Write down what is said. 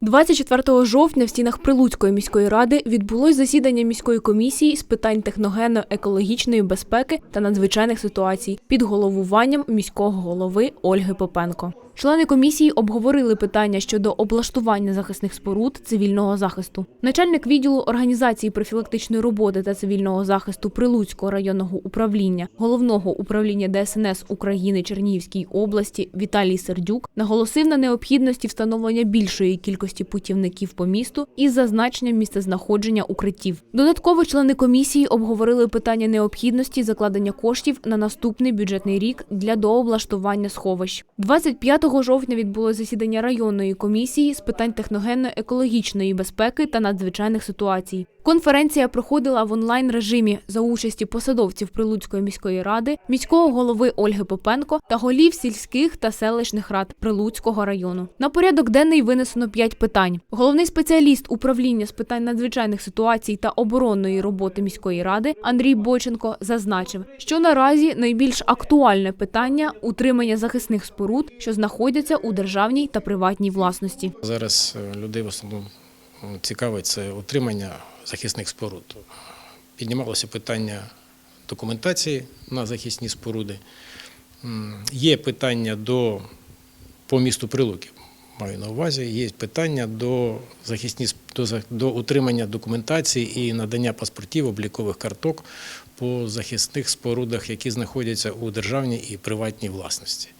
24 жовтня в стінах Прилуцької міської ради відбулось засідання міської комісії з питань техногенно-екологічної безпеки та надзвичайних ситуацій під головуванням міського голови Ольги Попенко. Члени комісії обговорили питання щодо облаштування захисних споруд цивільного захисту. Начальник відділу організації профілактичної роботи та цивільного захисту Прилуцького районного управління головного управління ДСНС України Чернігівській області Віталій Сердюк наголосив на необхідності встановлення більшої кількості путівників по місту із зазначенням місцезнаходження укриттів. Додатково члени комісії обговорили питання необхідності закладення коштів на наступний бюджетний рік для дооблаштування сховищ. 25 жовтня відбулось засідання районної комісії з питань техногенно-екологічної безпеки та надзвичайних ситуацій. Конференція проходила в онлайн режимі за участі посадовців Прилуцької міської ради, міського голови Ольги Попенко та голів сільських та селищних рад Прилуцького району. На порядок денний винесено п'ять питань. Головний спеціаліст управління з питань надзвичайних ситуацій та оборонної роботи міської ради Андрій Бойченко зазначив, що наразі найбільш актуальне питання утримання захисних споруд, що знаходяться у державній та приватній власності. Зараз е, людей в основному м, цікавить це утримання захисних споруд. Піднімалося питання документації на захисні споруди. Є питання до по місту Прилуки, маю на увазі. Є питання до захисні до, до утримання документації і надання паспортів, облікових карток по захисних спорудах, які знаходяться у державній і приватній власності.